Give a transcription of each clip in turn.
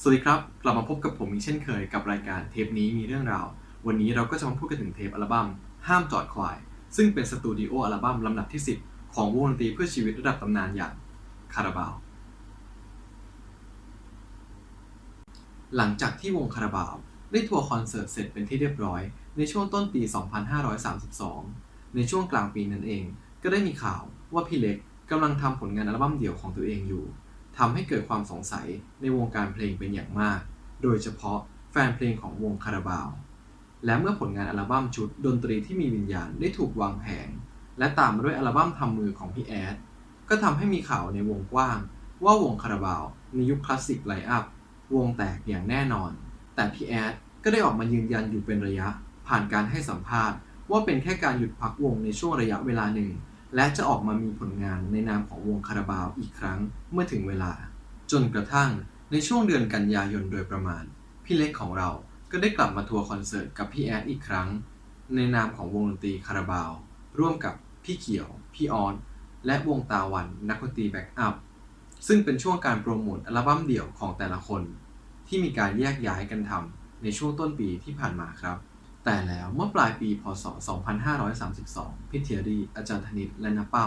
สวัสดีครับ กลับมาพบกับผมอีกเช่นเคยกับรายการเทปนี้มีเรื่องราว วันนี้เราก็จะมาพูดกันถึงเทปอัลบั้มห้ามจอดควาย ซึ่งเป็นสตูดิโออัลบั้มลำดับที่ 10 ของวงดนตรีเพื่อชีวิตระดับตำนานอย่างคาราบาว หลังจากที่วงคาราบาวได้ทัวร์คอนเสิร์ตเสร็จเป็นที่เรียบร้อย ในช่วงต้นปี 2532 ในช่วงกลางปีนั้นเอง ก็ได้มีข่าวว่าพี่เล็กกำลังทำผลงานอัลบั้มเดี่ยวของตัวเองอยู่ ทำให้เกิดความสงสัยในวงการเพลงเป็นอย่างมาก โดยเฉพาะแฟนเพลงของวงคาราบาว และเมื่อผลงานอัลบั้มชุดดนตรีที่มีวิญญาณได้ถูกวางแผง และตามมาด้วยอัลบั้มทำมือของพี่แอด ก็ทำให้มีข่าวในวงกว้าง ว่าวงคาราบาวในยุคคลาสสิกไลอัพวงแตกอย่างแน่นอน แต่พี่แอดก็ได้ออกมายืนยันอยู่เป็นระยะ ผ่านการให้สัมภาษณ์ ว่าเป็นแค่การหยุดพักวงในช่วงระยะเวลาหนึ่ง และจะออกมามีผลงานในนามของวงคาราบาวอีกครั้งเมื่อถึงเวลา จนกระทั่งในช่วงเดือนกันยายนโดยประมาณ พี่เล็กของเราก็ได้กลับมาทัวร์คอนเสิร์ตกับพี่แอดอีกครั้ง ในนามของวงดนตรีคาราบาว ร่วมกับพี่เขียว พี่ออนและวงตาวันนักดนตรีแบ็กอัพซึ่งเป็นช่วงการโปรโมทอัลบั้มเดี่ยวของแต่ละคน ที่มีการแยกย้ายกันทำในช่วงต้นปีที่ผ่านมาครับ แต่แล้วเมื่อปลายปีพศ 2532พี่เทียรีอาจารย์ธนิตและนาเป้า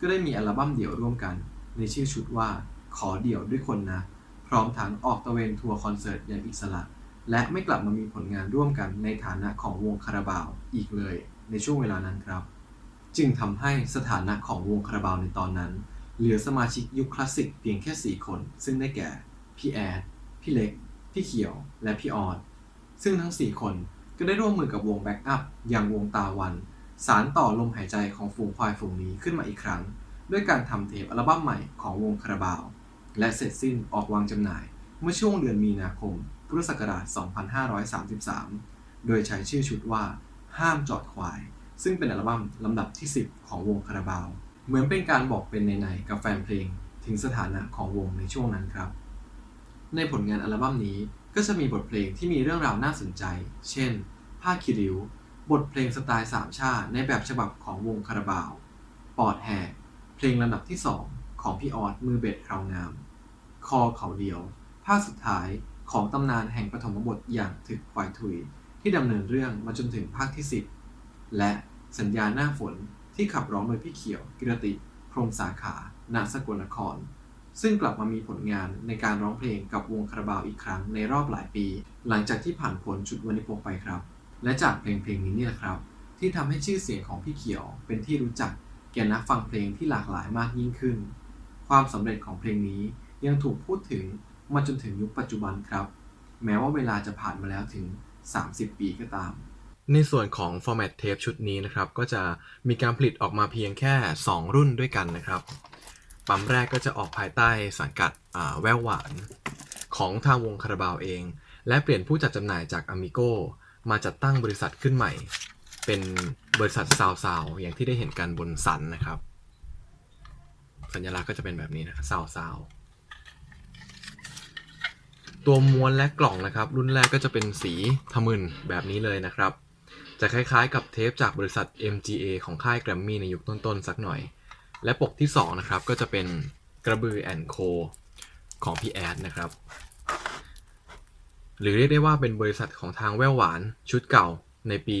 ก็ได้มีอัลบั้มเดี่ยวร่วมกัน ในชื่อชุดว่าขอเดี่ยวด้วยคนนะ พร้อมทั้งออกตะเวนทัวร์คอนเสิร์ตอย่างอิสระ และไม่กลับมามีผลงานร่วมกันในฐานะของวงคาราบาวอีกเลยในช่วงเวลานั้นครับ จึงทำให้สถานะของวงคาราบาวในตอนนั้น เหลือสมาชิกยุคคลาสสิกเพียงแค่ 4 คน ซึ่งได้แก่ พี่แอด พี่เล็ก พี่เขียว และพี่ออด ซึ่งทั้ง 4 คน ก็ได้ร่วมมือกับวงแบ็กอัพอย่างวงตาวัน สารต่อลมหายใจของฝูงควายฝูงนี้ขึ้นมาอีกครั้ง ด้วยการทำเทปอัลบั้มใหม่ของวงคาราบาว และเสร็จสิ้นออกวางจำหน่าย เมื่อช่วงเดือนมีนาคม พุทธศักราช 2533 โดยใช้ชื่อชุดว่า ห้ามจอดควาย ซึ่งเป็นอัลบั้มลำดับที่ 10 ของวงคาราบาว เหมือนเป็นการบอกเป็นในๆกับแฟนเพลงถึงสถานะของวงในช่วงนั้นครับ ในผลงานอัลบั้มนี้ ก็จะมีบทเพลงที่มีเรื่องราวน่าสนใจ เช่น ผ้าคิริว บทเพลงสไตล์สามชาติในแบบฉบับของวงคาราบาว ปอดแหก เพลงลำดับที่2ของพี่ออดมือเบ็ดคราวงาม คอเขาเดียว ภาคสุดท้ายของตำนานแห่งปฐมบทอย่างถึกควายทุย ที่ดำเนินเรื่องมาจนถึงภาคที่10และสัญญาหน้าฝนที่ขับร้องโดยพี่เขียว กิรติ พรหมสาขา ณสกลนคร ซึ่งกลับมามีผลงานในการร้องเพลงกับวงคาราบาวอีกครั้งในรอบหลายปี หลังจากที่ผ่านพ้นชุดวันิพกไปครับ และจากเพลงเพลงนี้นี่แหละครับ ที่ทำให้ชื่อเสียงของพี่เขียว เป็นที่รู้จักแก่นักฟังเพลงที่หลากหลายมากยิ่งขึ้น ความสำเร็จของเพลงนี้ยังถูกพูดถึงมาจนถึงยุคปัจจุบันครับ แม้ว่าเวลาจะผ่านมาแล้วถึง 30 ปีก็ตาม ในส่วนของฟอร์แมตเทปชุดนี้นะครับ ก็จะมีการผลิตออกมาเพียงแค่ 2 รุ่นด้วยกันนะครับ ปั๊มแรกก็จะออกภายใต้สังกัดแววหวานของทางวงคาราบาวเอง และเปลี่ยนผู้จัดจำหน่ายจาก Amigo มาจัดตั้งบริษัทขึ้นใหม่ เป็นบริษัทซาวซาวอย่างที่ได้เห็นกันบนสันนะครับ สัญลักษณ์ก็จะเป็นแบบนี้นะซาวซาวตัวม้วนและกล่องนะครับ รุ่นแรกก็จะเป็นสีทมึนแบบนี้เลยนะครับ จะคล้ายๆกับเทปจากบริษัท MGA ของค่ายแกรมมี่ในยุคต้นๆสักหน่อย และปกที่ 2 นะครับ ก็จะเป็นกระบือแอนโคของพี่แอดนะครับ หรือเรียกได้ว่าเป็นบริษัทของทางแววหวานชุดเก่าในปี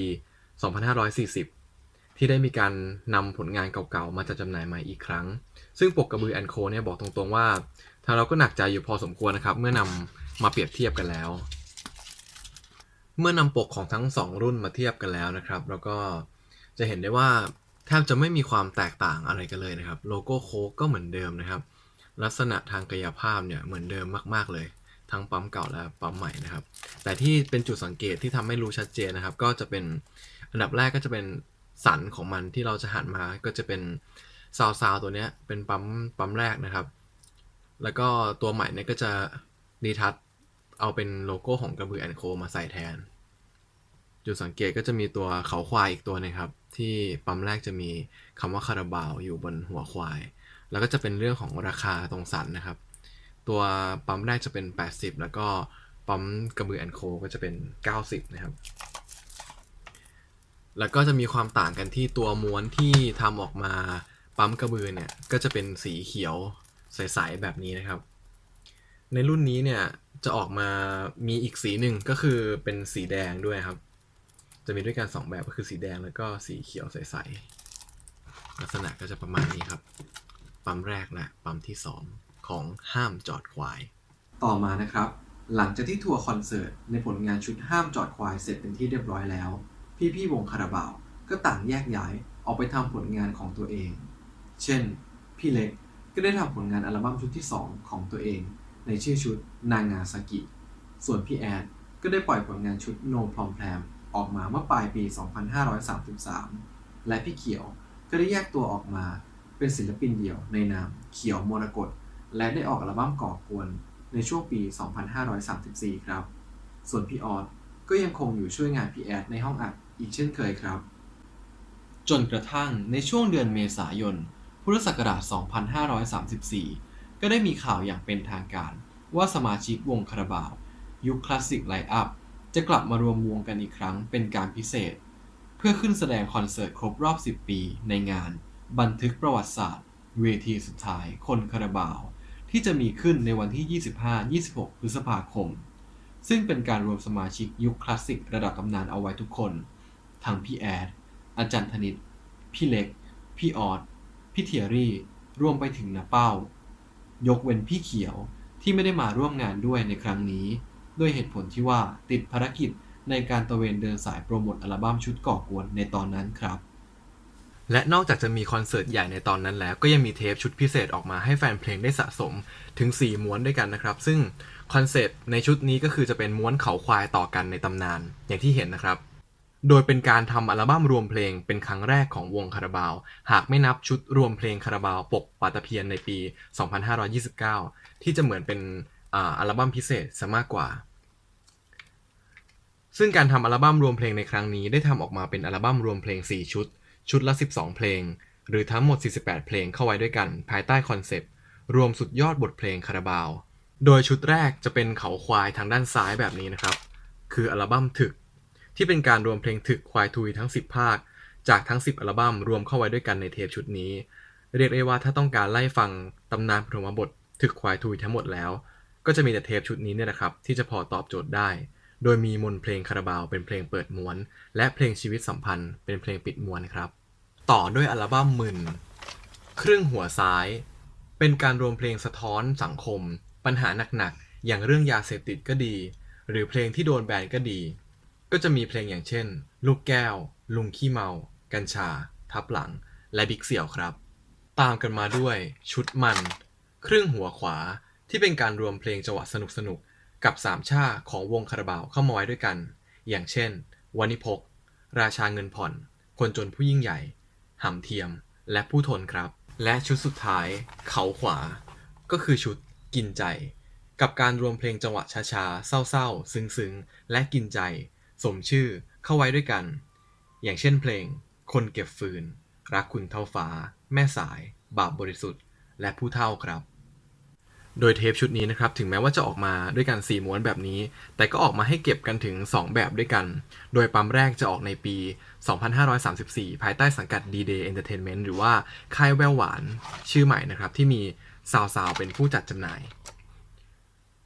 2540 ที่ได้มีการนำผลงานเก่าๆ มาจัดจำหน่ายใหม่อีกครั้ง ซึ่งปกกระบือแอนโคเนี่ยบอกตรงๆว่า ทางเราก็หนักใจอยู่พอสมควรนะครับ เมื่อนำมาเปรียบเทียบกันแล้ว เมื่อนำปกของทั้ง 2 รุ่นมาเทียบกันแล้วนะครับ แล้วก็จะเห็นได้ว่า ทบจะไม่มีความแตกต่างอะไรกันเลยนะครับ โลโก้โค้กก็เหมือนเดิมนะครับ ลักษณะทางกายภาพเนี่ยเหมือนเดิมมาก ๆ เลยทั้งปั๊มเก่าและปั๊มใหม่นะครับ แต่ที่เป็นจุดสังเกตที่ทำให้รู้ชัดเจนนะครับ ก็จะเป็นอันดับแรกก็จะเป็นสันของมันที่เราจะหันมาก็จะเป็นซาวซาวตัวเนี้ยเป็นปั๊มปั๊มแรกนะครับ แล้วก็ตัวใหม่เนี่ยก็จะดีทัชเอาเป็นโลโก้ของกระบือแอนโคมาใส่แทน จุดสังเกตก็จะมีตัวเขาควายอีกตัวหนึงครับ ที่ปั๊มแรกจะมีคำว่าคาราบาวอยู่บนหัวควาย แล้วก็จะเป็นเรื่องของราคาตรงสันนะครับ ตัวปั๊มแรกจะเป็น 80 แล้วก็ปั๊มกระบือแอนโคก็จะเป็น 90 นะครับ แล้วก็จะมีความต่างกันที่ตัวม้วนที่ทำออกมาปั๊มกระบือเนี่ยก็จะเป็นสีเขียวใสๆแบบนี้นะครับ ในรุ่นนี้เนี่ยจะออกมามีอีกสีหนึ่งก็คือเป็นสีแดงด้วยครับ จะมีด้วยกันสองแบบก็คือสีแดงแล้วก็สีเขียวใสๆลักษณะก็จะประมาณนี้ครับ ปั๊มแรกและปั๊มที่สองของห้ามจอดควาย ต่อมานะครับ หลังจากที่ทัวร์คอนเสิร์ตในผลงานชุดห้ามจอดควายเสร็จเป็นที่เรียบร้อยแล้ว พี่ๆวงคาราบาวก็ต่างแยกย้ายออกไปทำผลงานของตัวเอง เช่น พี่เล็กก็ได้ทำผลงานอัลบั้มชุดที่ 2 ของตัวเอง ในชื่อชุดนางาซากิ ส่วนพี่แอดก็ได้ปล่อยผลงานชุดโนพรอมแพรม ออกมาเมื่อปลายปี 2533 และพี่เขียวก็ได้แยกตัวออกมาเป็นศิลปินเดี่ยวในนามเขียวมรกตและได้ออกอัลบั้มก่อกวนในช่วงปี 2534 ครับ ส่วนพี่ออสก็ยังคงอยู่ช่วยงานพี่แอดในห้องอัดอีกเช่นเคยครับ จนกระทั่งในช่วงเดือนเมษายน พุทธศักราช 2534 ก็ได้มีข่าวอย่างเป็นทางการว่าสมาชิกวงคาราบาว ยุคคลาสสิกไลท์อัพ จะกลับมารวมวงกันอีกครั้งเป็นการพิเศษ เพื่อขึ้นแสดงคอนเสิร์ตครบรอบ 10 ปีในงาน บันทึกประวัติศาสตร์ เวทีสุดท้ายคนคาราบาว ที่จะมีขึ้นในวันที่ 25-26 พฤษภาคม ซึ่งเป็นการรวมสมาชิกยุคคลาสสิกระดับตำนานเอาไว้ทุกคน ทั้งพี่แอด อาจารย์ธนิต พี่เล็ก พี่ออด พี่เทียรี่ รวมไปถึงนาเป้า ยกเว้นพี่เขียวที่ไม่ได้มาร่วมงานด้วยในครั้งนี้ ด้วยเหตุผลที่ว่าติดภารกิจในการตระเวนเดินสายโปรโมทอัลบั้มชุดก่อกวนในตอนนั้นครับ และนอกจากจะมีคอนเสิร์ตใหญ่ในตอนนั้นแล้ว ก็ยังมีเทปชุดพิเศษออกมาให้แฟนเพลงได้สะสมถึง 4 ม้วนด้วยกันนะครับ ซึ่งคอนเซปต์ในชุดนี้ก็คือจะเป็นม้วนเขาควายต่อกันในตำนาน อย่างที่เห็นนะครับ โดยเป็นการทำอัลบั้มรวมเพลงเป็นครั้งแรกของวงคาราบาว หากไม่นับชุดรวมเพลงคาราบาวปกปาตะเพียนในปี 2529 ที่จะเหมือนเป็นอัลบั้มพิเศษซะมากกว่า ซึ่งการทำอัลบั้มรวมเพลงในครั้งนี้ได้ทำออกมาเป็นอัลบั้มรวมเพลง 4 ชุด ชุดละ 12 เพลง หรือทั้งหมด 48 เพลงเข้าไว้ด้วยกัน ภายใต้คอนเซปต์ รวมสุดยอดบทเพลงคาราบาว โดยชุดแรกจะเป็นเขาควายทางด้านซ้ายแบบนี้นะครับ คืออัลบั้มถึก ที่เป็นการรวมเพลงถึกควายทุยทั้ง 10 ภาค จากทั้ง 10 อัลบั้มรวมเข้าไว้ด้วยกันในเทปชุดนี้ เรียกได้ว่าถ้าต้องการไล่ฟังตำนานปฐมบทถึกควายทุยทั้งหมดแล้ว ก็จะมีแต่เทปชุดนี้เนี่ยนะครับที่จะพอตอบโจทย์ได้ โดยมีมนเพลงคาราบาวเป็นเพลงเปิดม้วน และเพลงชีวิตสัมพันธ์เป็นเพลงปิดม้วนครับ ต่อด้วยอัลบั้มมึนครึ่งหัวซ้าย เป็นการรวมเพลงสะท้อนสังคม ปัญหาหนักๆ อย่างเรื่องยาเสพติดก็ดี หรือเพลงที่โดนแบนก็ดี ก็จะมีเพลงอย่างเช่น ลูกแก้ว ลุงขี้เมา กัญชา ทับหลัง และบิ๊กเสี่ยวครับ ตามกันมาด้วยชุดมัน ครึ่งหัวขวาที่เป็นการรวมเพลงจังหวะสนุกๆ กับสามชาของวงคาราบาวเข้ามาไว้ด้วยกัน อย่างเช่นวานิพก ราชาเงินผ่อน คนจนผู้ยิ่งใหญ่หำเทียม และผู้ทนครับ และชุดสุดท้าย เขาขวา ก็คือชุดกินใจ กับการรวมเพลงจังหวะช้าๆเศร้าๆ ซึ้งๆ และกินใจ สมชื่อเข้าไว้ด้วยกัน อย่างเช่นเพลง คนเก็บฟืน รักคุณเท่าฟ้า แม่สาย บาปบริสุทธิ์ และผู้เท่าครับ โดยเทปชุดนี้นะครับถึงแม้ว่าจะออกมาด้วยกัน 4 ม้วนแบบนี้ แต่ก็ออกมาให้เก็บกันถึง 2 แบบด้วยกัน โดยปั๊มแรกจะออกในปี 2534 ภายใต้สังกัด D-Day Entertainment หรือว่าค่ายแววหวานชื่อใหม่นะครับที่มีซาวซาวเป็นผู้จัดจำหน่าย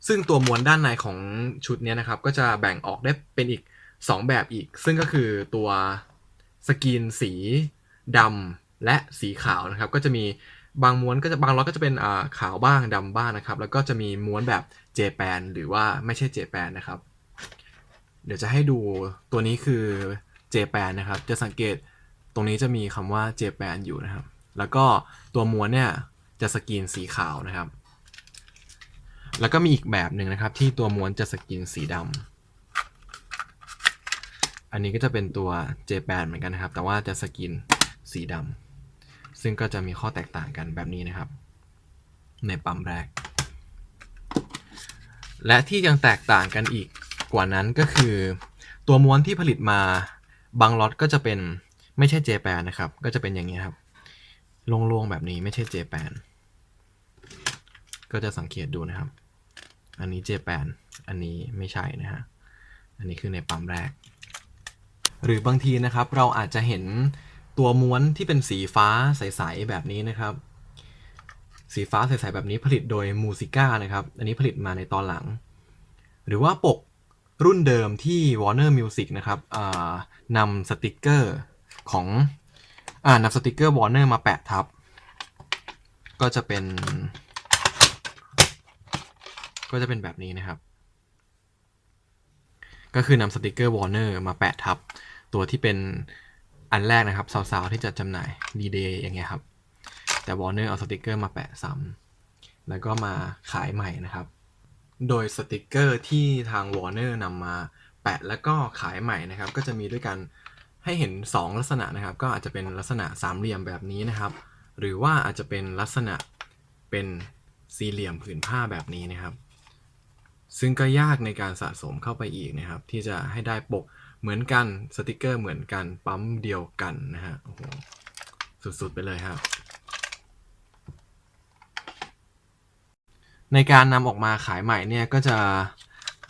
ซึ่งตัวม้วนด้านในของชุดนี้นะครับก็จะแบ่งออกได้เป็นอีก 2 แบบอีก ซึ่งก็คือตัวสกรีนสีดำและสีขาวนะครับก็จะมี บางม้วนก็จะบางล็อตก็จะเป็นอ่าขาวบ้างดำบ้างนะครับ แล้วก็จะมีม้วนแบบเจแปนหรือว่าไม่ใช่เจแปนนะครับ เดี๋ยวจะให้ดูตัวนี้คือเจแปนนะครับ จะสังเกตตรงนี้จะมีคำว่าเจแปนอยู่นะครับ แล้วก็ตัวม้วนเนี่ยจะสกรีนสีขาวนะครับ แล้วก็มีอีกแบบหนึ่งนะครับ ที่ตัวม้วนจะสกรีนสีดำอันนี้ก็จะเป็นตัว J8 เหมือนกันนะครับ แต่ว่าจะสกรีนสีดำ ซึ่งก็จะมีข้อแตกต่างกันแบบนี้นะครับ ในปั๊มแรก และที่ยังแตกต่างกันอีกกว่านั้นก็คือ ตัวม้วนที่ผลิตมาบางล็อตก็จะเป็นไม่ใช่ J8 นะครับ ก็จะเป็นอย่างนี้ครับโล่งๆแบบนี้ไม่ใช่ J8 ก็จะสังเกตดูนะครับ อันนี้ J8 อันนี้ไม่ใช่นะฮะ อันนี้คือในปั๊มแรก หรือบางทีนะครับเราอาจจะเห็น ตัวม้วนที่เป็นสีฟ้าใสๆแบบนี้นะครับ สีฟ้าใสๆแบบนี้ผลิตโดยมูซิก้านะครับ อันนี้ผลิตมาในตอนหลัง หรือว่าปกรุ่นเดิมที่ Warner Music นะครับนำสติกเกอร์ของอนำสติกเกอร์ Warner มาแปะทับ ก็จะเป็น ก็จะเป็นแบบนี้นะครับ ก็คือนำสติกเกอร์ Warner มาแปะทับ ตัวที่เป็น อันแรกนะครับสาวๆที่จะจำหน่าย D-Day อย่างเงี้ยครับ แต่ Warner เอาสติกเกอร์มาแปะซ้ำแล้วก็มาขายใหม่นะครับ โดยสติกเกอร์ที่ทาง Warner นำมาแปะแล้วก็ขายใหม่นะครับ ก็จะมีด้วยกันให้เห็น 2 ลักษณะนะครับ ก็อาจจะเป็นลักษณะสามเหลี่ยมแบบนี้นะครับ หรือว่าอาจจะเป็นลักษณะเป็นสี่เหลี่ยมผืนผ้าแบบนี้นะครับ ซึ่งก็ยากในการสะสมเข้าไปอีกนะครับ ที่จะให้ได้ปก เหมือนกันสติกเกอร์เหมือนกันปั๊มเดียวกันนะฮะโอ้โหสุดๆไปเลยครับในการนำออกมาขายใหม่เนี่ยก็จะ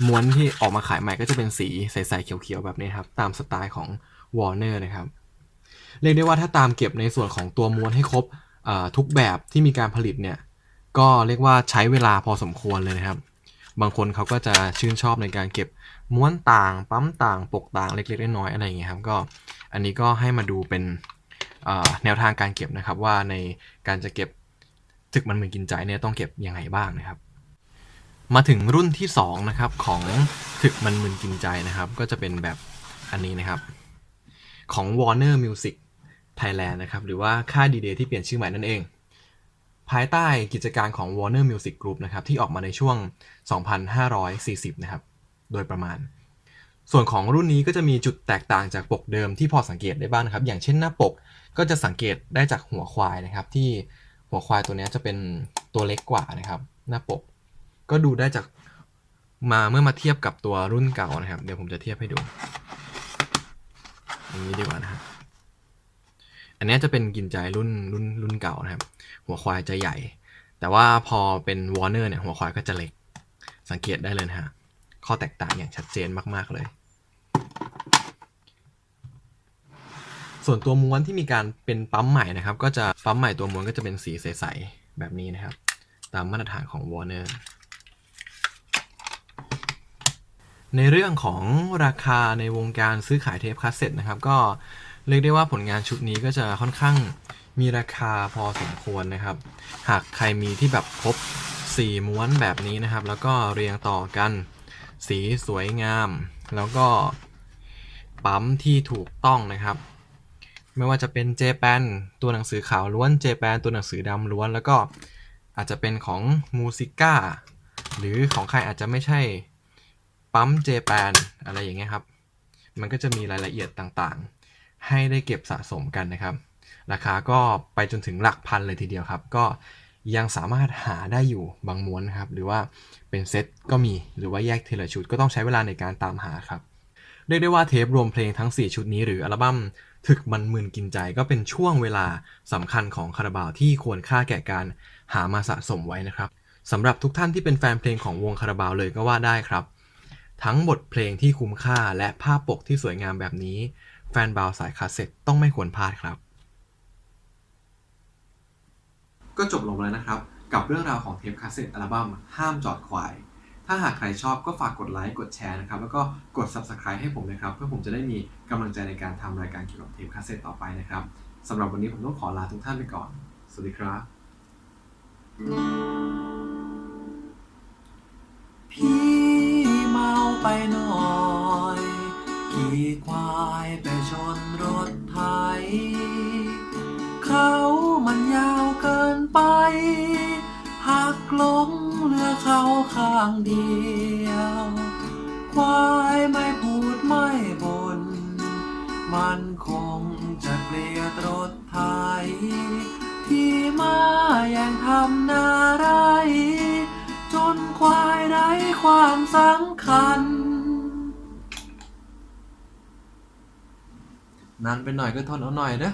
ม้วนที่ออกมาขายใหม่ก็จะเป็นสีใสๆเขียวๆแบบนี้ครับตามสไตล์ของ Warner นะครับเรียกได้ว่าถ้าตามเก็บในส่วนของตัวม้วนให้ครบทุกแบบที่มีการผลิตเนี่ยก็เรียกว่าใช้เวลาพอสมควรเลยนะครับ บางคนเขาก็จะชื่นชอบในการเก็บม้วนต่าง ปั๊มต่าง ปกต่างเล็กๆน้อยๆอะไรอย่างเงี้ยครับก็อันนี้ก็ให้มาดูเป็นแนวทางการเก็บนะครับว่าในการจะเก็บถึกมันเหมือนกินใจเนี่ยต้องเก็บยังไงบ้างนะครับ มาถึงรุ่นที่สองนะครับของถึกมันมึนกินใจนะครับ ก็จะเป็นแบบอันนี้นะครับ ของ Warner Music Thailand นะครับหรือว่าค่าดีเดย์ที่เปลี่ยนชื่อใหม่นั่นเอง ภายใต้กิจการของ Warner Music Group นะครับที่ออกมาในช่วง 2540 นะครับ โดยประมาณ ส่วนของรุ่นนี้ก็จะมีจุดแตกต่างจากปกเดิมที่พอสังเกตได้บ้างนะครับ อย่างเช่นหน้าปกก็จะสังเกตได้จากหัวควายนะครับที่หัวควายตัวนี้จะเป็นตัวเล็กกว่านะครับ หน้าปก ก็ดูได้จากมาเมื่อมาเทียบกับตัวรุ่นเก่านะครับ เดี๋ยวผมจะเทียบให้ดูอย่างนี้ดีกว่านะครับ อันนี้จะเป็นกินใจรุ่นรุ่นรุ่นเก่านะครับ หัวควายจะใหญ่ แต่ว่าพอเป็นวอร์เนอร์เนี่ยหัวควายก็จะเล็ก สังเกตได้เลยนะฮะ ข้อแตกต่างอย่างชัดเจนมากๆเลย ส่วนตัวม้วนที่มีการเป็นปั๊มใหม่นะครับ ก็จะปั๊มใหม่ตัวม้วนก็จะเป็นสีใสๆแบบนี้นะครับ ตามมาตรฐานของ Warner ในเรื่องของราคาในวงการซื้อขายเทปคาสเซ็ตนะครับ ก็ เรียกได้ว่าผลงานชุดนี้ก็จะค่อนข้างมีราคาพอสมควรนะครับ หากใครมีที่แบบครบ4ม้วนแบบนี้นะครับ แล้วก็เรียงต่อกัน สีสวยงาม แล้วก็ปั๊มที่ถูกต้องนะครับ ไม่ว่าจะเป็นเจแปนตัวหนังสือขาวล้วนเจแปนตัวหนังสือดำล้วน แล้วก็อาจจะเป็นของมูซิก้าหรือของใครอาจจะไม่ใช่ปั๊มเจแปนอะไรอย่างเงี้ยครับ มันก็จะมีรายละเอียดต่างๆ ให้ได้เก็บสะสมกันนะครับ ราคาก็ไปจนถึงหลักพันเลยทีเดียวครับ ก็ยังสามารถหาได้อยู่บางม้วนครับ หรือว่าเป็นเซตก็มีหรือว่าแยกเทีลชุดก็ต้องใช้เวลาในการตามหาครับ เรียกได้ว่าเทปรวมเพลงทั้ง 4 ชุดนี้หรืออัลบั้มถึกมันมึนกินใจก็เป็นช่วงเวลาสำคัญของคาราบาวที่ควรค่าแก่การหามาสะสมไว้นะครับสำหรับทุกท่านที่เป็นแฟนเพลงของวงคาราบาวเลยก็ว่าได้ครับ ทั้งบทเพลงที่คุ้มค่าและภาพปกที่สวยงามแบบนี้ แฟนบาวสายคาสเซ็ตต้องไม่ควรพลาดครับ ก็จบลงแล้วนะครับ กับเรื่องราวของเทปคาสเซ็ตอัลบั้มห้ามจอดควาย ถ้าหากใครชอบก็ฝากกดไลค์กดแชร์นะครับ แล้วก็กด Subscribe ให้ผมนะครับ เพื่อผมจะได้มีกำลังใจในการทำรายการเกี่ยวกับเทปคาสเซ็ตต่อไปนะครับสำหรับวันนี้ผมต้องขอลาทุกท่านไปก่อน สวัสดีครับ พี่เมาไปหน่อย ขี่ควายไปชนรถไถเขามันยาวเกินไป หักลงเหลือเขาข้างเดียว ควายไม่พูดไม่บน่นมันคงจะเกลียดรถไถที่มาอย่างทำนาไร จนควายไร้ความสำคัญ นานไปหน่อยก็ทนเอาหน่อยเด้อ